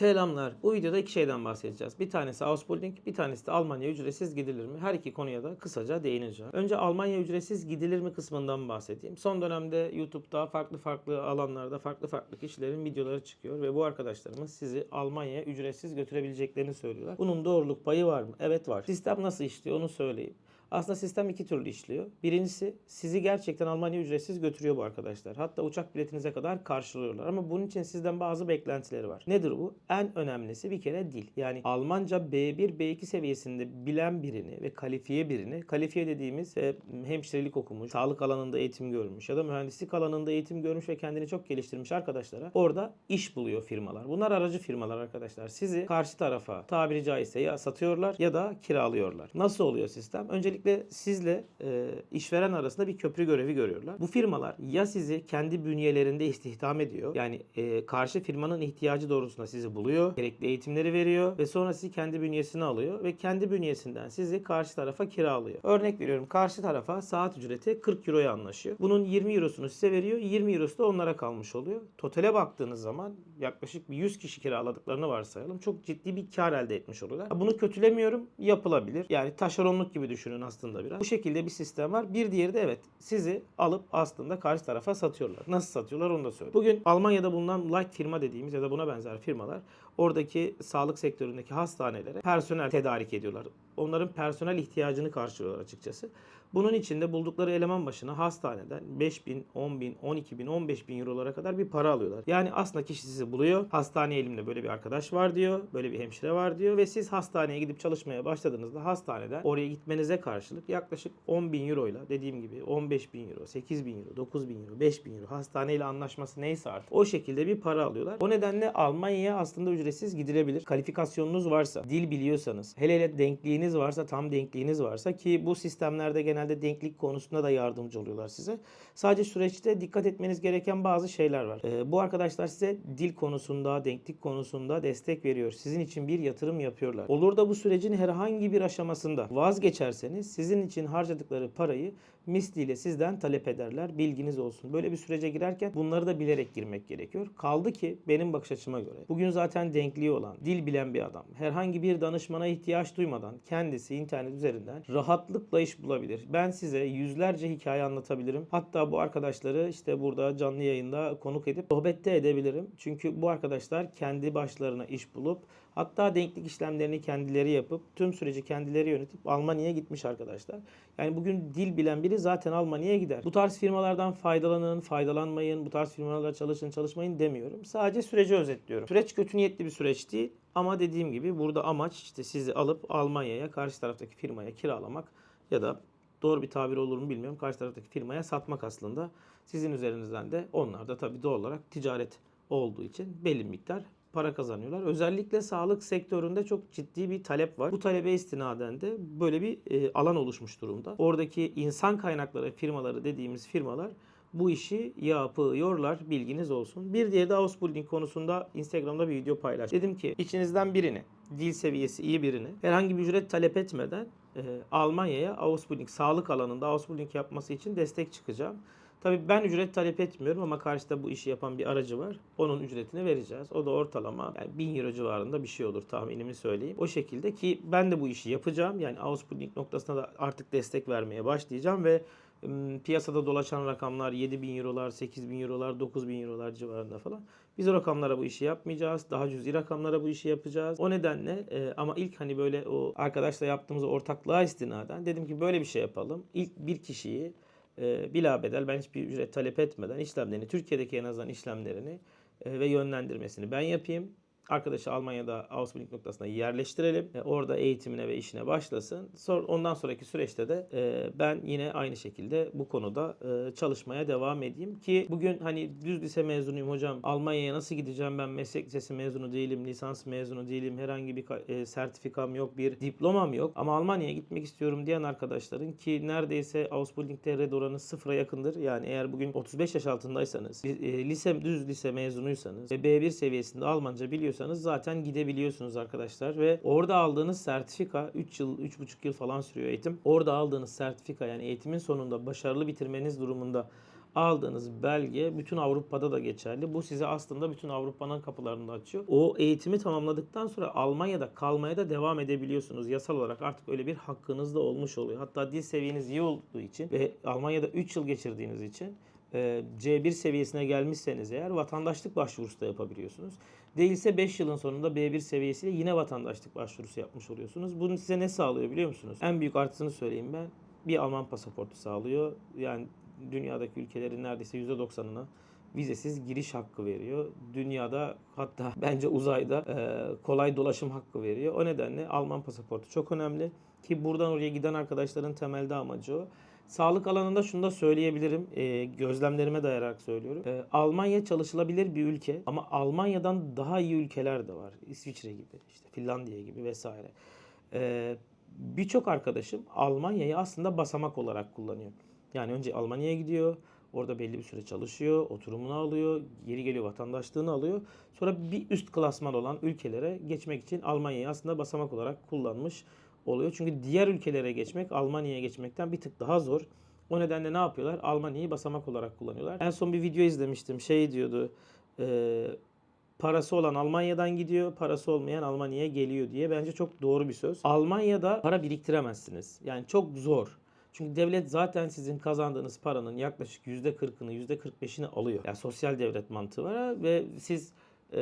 Selamlar. Bu videoda iki şeyden bahsedeceğiz. Bir tanesi Ausbildung, bir tanesi de Almanya ücretsiz gidilir mi? Her iki konuya da kısaca değineceğim. Önce Almanya ücretsiz gidilir mi kısmından bahsedeyim. Son dönemde YouTube'da farklı farklı alanlarda farklı farklı kişilerin videoları çıkıyor ve bu arkadaşlarımız sizi Almanya'ya ücretsiz götürebileceklerini söylüyorlar. Bunun doğruluk payı var mı? Evet var. Sistem nasıl işliyor onu söyleyeyim. Aslında sistem iki türlü işliyor. Birincisi sizi gerçekten Almanya ücretsiz götürüyor bu arkadaşlar. Hatta uçak biletinize kadar karşılıyorlar. Ama bunun için sizden bazı beklentileri var. Nedir bu? En önemlisi bir kere dil. Yani Almanca B1, B2 seviyesinde bilen birini ve kalifiye birini, kalifiye dediğimiz e, hemşirelik okumuş, sağlık alanında eğitim görmüş ya da mühendislik alanında eğitim görmüş ve kendini çok geliştirmiş arkadaşlara orada iş buluyor firmalar. Bunlar aracı firmalar arkadaşlar. Sizi karşı tarafa tabiri caizse ya satıyorlar ya da kiralıyorlar. Nasıl oluyor sistem? Öncelikle sizle e, işveren arasında bir köprü görevi görüyorlar. Bu firmalar ya sizi kendi bünyelerinde istihdam ediyor. Yani e, karşı firmanın ihtiyacı doğrultusunda sizi buluyor. Gerekli eğitimleri veriyor ve sonra sizi kendi bünyesine alıyor ve kendi bünyesinden sizi karşı tarafa kiralıyor. Örnek veriyorum karşı tarafa saat ücreti 40 euroya anlaşıyor. Bunun 20 eurosunu size veriyor. 20 eurosu da onlara kalmış oluyor. Totale baktığınız zaman yaklaşık bir 100 kişi kiraladıklarını varsayalım. Çok ciddi bir kar elde etmiş oluyorlar. Bunu kötülemiyorum. Yapılabilir. Yani taşeronluk gibi düşünün aslında biraz. Bu şekilde bir sistem var. Bir diğeri de evet sizi alıp aslında karşı tarafa satıyorlar. Nasıl satıyorlar onu da söyleyeyim. Bugün Almanya'da bulunan light firma dediğimiz ya da buna benzer firmalar oradaki sağlık sektöründeki hastanelere personel tedarik ediyorlar. Onların personel ihtiyacını karşılıyorlar açıkçası. Bunun için de buldukları eleman başına hastaneden 5 bin, 10 bin, 12 bin, 15 bin eurolara kadar bir para alıyorlar. Yani aslında kişi sizi buluyor. Hastane elimde böyle bir arkadaş var diyor. Böyle bir hemşire var diyor. Ve siz hastaneye gidip çalışmaya başladığınızda hastaneden oraya gitmenize karşılık yaklaşık 10 bin euroyla dediğim gibi 15 bin euro, 8 bin euro, 9 bin euro, 5 bin euro hastaneyle anlaşması neyse artık o şekilde bir para alıyorlar. O nedenle Almanya'ya aslında ücretsiz gidilebilir. Kalifikasyonunuz varsa, dil biliyorsanız, hele hele denkliğiniz varsa, tam denkliğiniz varsa ki bu sistemlerde genelde denklik konusunda da yardımcı oluyorlar size. Sadece süreçte dikkat etmeniz gereken bazı şeyler var. Ee, bu arkadaşlar size dil konusunda, denklik konusunda destek veriyor. Sizin için bir yatırım yapıyorlar. Olur da bu sürecin herhangi bir aşamasında vazgeçerseniz sizin için harcadıkları parayı misliyle sizden talep ederler. Bilginiz olsun. Böyle bir sürece girerken bunları da bilerek girmek gerekiyor. Kaldı ki benim bakış açıma göre bugün zaten denkliği olan, dil bilen bir adam herhangi bir danışmana ihtiyaç duymadan kendisi internet üzerinden rahatlıkla iş bulabilir. Ben size yüzlerce hikaye anlatabilirim. Hatta bu arkadaşları işte burada canlı yayında konuk edip sohbette edebilirim. Çünkü bu arkadaşlar kendi başlarına iş bulup hatta denklik işlemlerini kendileri yapıp tüm süreci kendileri yönetip Almanya'ya gitmiş arkadaşlar. Yani bugün dil bilen biri zaten Almanya'ya gider. Bu tarz firmalardan faydalanın, faydalanmayın, bu tarz firmalarla çalışın, çalışmayın demiyorum. Sadece süreci özetliyorum. Süreç kötü niyetli bir süreç değil. Ama dediğim gibi burada amaç işte sizi alıp Almanya'ya karşı taraftaki firmaya kiralamak ya da doğru bir tabir olur mu bilmiyorum. Karşı taraftaki firmaya satmak aslında. Sizin üzerinizden de onlar da tabii doğal olarak ticaret olduğu için belli miktar para kazanıyorlar. Özellikle sağlık sektöründe çok ciddi bir talep var. Bu talebe istinaden de böyle bir e, alan oluşmuş durumda. Oradaki insan kaynakları firmaları dediğimiz firmalar bu işi yapıyorlar. Bilginiz olsun. Bir diğeri de Ausbildung konusunda Instagram'da bir video paylaş. Dedim ki içinizden birini, dil seviyesi iyi birini herhangi bir ücret talep etmeden e, Almanya'ya Ausbildung sağlık alanında Ausbildung yapması için destek çıkacağım. Tabii ben ücret talep etmiyorum ama karşıda bu işi yapan bir aracı var. Onun ücretini vereceğiz. O da ortalama yani 1000 euro civarında bir şey olur tahminimi söyleyeyim. O şekilde ki ben de bu işi yapacağım. Yani Ausbildung noktasına da artık destek vermeye başlayacağım ve piyasada dolaşan rakamlar 7000 eurolar, 8000 eurolar, 9000 eurolar civarında falan. Biz o rakamlara bu işi yapmayacağız. Daha cüzi rakamlara bu işi yapacağız. O nedenle e, ama ilk hani böyle o arkadaşla yaptığımız ortaklığa istinaden dedim ki böyle bir şey yapalım. İlk bir kişiyi e, bila bedel ben hiçbir ücret talep etmeden işlemlerini Türkiye'deki en azından işlemlerini e, ve yönlendirmesini ben yapayım. Arkadaşı Almanya'da Ausbildung noktasına yerleştirelim. E, orada eğitimine ve işine başlasın. Sonra, ondan sonraki süreçte de e, ben yine aynı şekilde bu konuda e, çalışmaya devam edeyim. Ki bugün hani düz lise mezunuyum hocam. Almanya'ya nasıl gideceğim ben meslek lisesi mezunu değilim. Lisans mezunu değilim. Herhangi bir e, sertifikam yok. Bir diplomam yok. Ama Almanya'ya gitmek istiyorum diyen arkadaşların ki neredeyse Ausbildung'de red oranı sıfıra yakındır. Yani eğer bugün 35 yaş altındaysanız, e, lise düz lise mezunuysanız ve B1 seviyesinde Almanca biliyorsanız zaten gidebiliyorsunuz arkadaşlar ve orada aldığınız sertifika 3 yıl, 3,5 yıl falan sürüyor eğitim. Orada aldığınız sertifika yani eğitimin sonunda başarılı bitirmeniz durumunda aldığınız belge bütün Avrupa'da da geçerli. Bu size aslında bütün Avrupa'nın kapılarını açıyor. O eğitimi tamamladıktan sonra Almanya'da kalmaya da devam edebiliyorsunuz. Yasal olarak artık öyle bir hakkınız da olmuş oluyor. Hatta dil seviyeniz iyi olduğu için ve Almanya'da 3 yıl geçirdiğiniz için C1 seviyesine gelmişseniz eğer vatandaşlık başvurusu da yapabiliyorsunuz. Değilse 5 yılın sonunda B1 seviyesiyle yine vatandaşlık başvurusu yapmış oluyorsunuz. Bunu size ne sağlıyor biliyor musunuz? En büyük artısını söyleyeyim ben. Bir Alman pasaportu sağlıyor. Yani dünyadaki ülkelerin neredeyse %90'ına vizesiz giriş hakkı veriyor. Dünyada hatta bence uzayda e, kolay dolaşım hakkı veriyor. O nedenle Alman pasaportu çok önemli. Ki buradan oraya giden arkadaşların temelde amacı o. Sağlık alanında şunu da söyleyebilirim. e, gözlemlerime dayanarak söylüyorum. E, Almanya çalışılabilir bir ülke ama Almanya'dan daha iyi ülkeler de var. İsviçre gibi, işte Finlandiya gibi vesaire. E, Birçok arkadaşım Almanya'yı aslında basamak olarak kullanıyor. Yani önce Almanya'ya gidiyor. Orada belli bir süre çalışıyor, oturumunu alıyor, geri geliyor vatandaşlığını alıyor. Sonra bir üst klasman olan ülkelere geçmek için Almanya'yı aslında basamak olarak kullanmış oluyor. Çünkü diğer ülkelere geçmek Almanya'ya geçmekten bir tık daha zor. O nedenle ne yapıyorlar? Almanya'yı basamak olarak kullanıyorlar. En son bir video izlemiştim. Şey diyordu. e, parası olan Almanya'dan gidiyor, parası olmayan Almanya'ya geliyor diye. Bence çok doğru bir söz. Almanya'da para biriktiremezsiniz. Yani çok zor. Çünkü devlet zaten sizin kazandığınız paranın yaklaşık %40'ını, %45'ini alıyor. Yani sosyal devlet mantığı var ve siz e,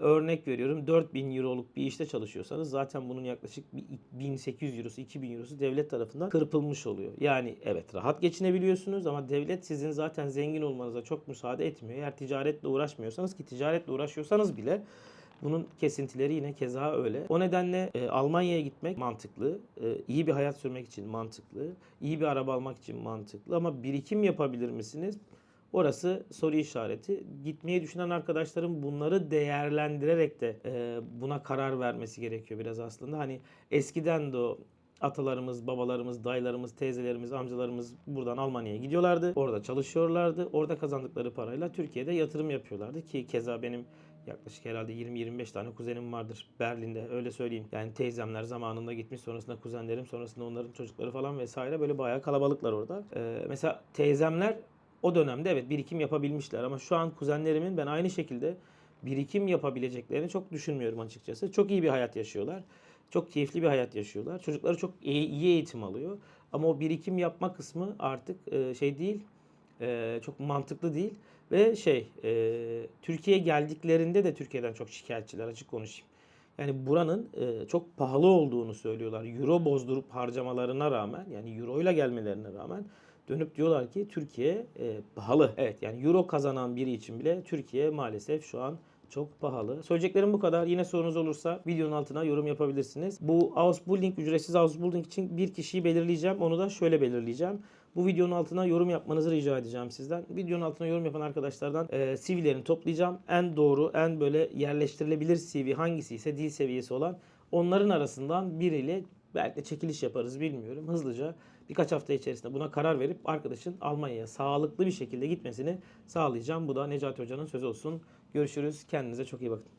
örnek veriyorum 4000 euroluk bir işte çalışıyorsanız zaten bunun yaklaşık bir 1800 eurosu 2000 eurosu devlet tarafından kırpılmış oluyor. Yani evet rahat geçinebiliyorsunuz ama devlet sizin zaten zengin olmanıza çok müsaade etmiyor. Eğer ticaretle uğraşmıyorsanız ki ticaretle uğraşıyorsanız bile bunun kesintileri yine keza öyle. O nedenle e, Almanya'ya gitmek mantıklı. E, iyi bir hayat sürmek için mantıklı. iyi bir araba almak için mantıklı. Ama birikim yapabilir misiniz? Orası soru işareti. Gitmeyi düşünen arkadaşlarım bunları değerlendirerek de e, buna karar vermesi gerekiyor biraz aslında. Hani eskiden de o atalarımız, babalarımız, dayılarımız, teyzelerimiz, amcalarımız buradan Almanya'ya gidiyorlardı. Orada çalışıyorlardı. Orada kazandıkları parayla Türkiye'de yatırım yapıyorlardı ki keza benim yaklaşık herhalde 20-25 tane kuzenim vardır Berlin'de öyle söyleyeyim. Yani teyzemler zamanında gitmiş sonrasında kuzenlerim sonrasında onların çocukları falan vesaire böyle bayağı kalabalıklar orada. Ee, mesela teyzemler o dönemde evet birikim yapabilmişler ama şu an kuzenlerimin ben aynı şekilde birikim yapabileceklerini çok düşünmüyorum açıkçası. Çok iyi bir hayat yaşıyorlar. Çok keyifli bir hayat yaşıyorlar. Çocukları çok iyi, eğitim alıyor. Ama o birikim yapma kısmı artık e, şey değil, e, çok mantıklı değil. Ve şey, e, Türkiye'ye geldiklerinde de Türkiye'den çok şikayetçiler açık konuşayım. Yani buranın çok pahalı olduğunu söylüyorlar. Euro bozdurup harcamalarına rağmen yani euro ile gelmelerine rağmen dönüp diyorlar ki Türkiye e, pahalı. Evet yani euro kazanan biri için bile Türkiye maalesef şu an çok pahalı. Söyleyeceklerim bu kadar. Yine sorunuz olursa videonun altına yorum yapabilirsiniz. Bu Ausbildung, ücretsiz Ausbildung için bir kişiyi belirleyeceğim. Onu da şöyle belirleyeceğim. Bu videonun altına yorum yapmanızı rica edeceğim sizden. Videonun altına yorum yapan arkadaşlardan e, CV'lerini toplayacağım. En doğru, en böyle yerleştirilebilir CV hangisi ise dil seviyesi olan onların arasından biriyle belki de çekiliş yaparız bilmiyorum. Hızlıca birkaç hafta içerisinde buna karar verip arkadaşın Almanya'ya sağlıklı bir şekilde gitmesini sağlayacağım. Bu da Necati Hoca'nın sözü olsun. Görüşürüz. Kendinize çok iyi bakın.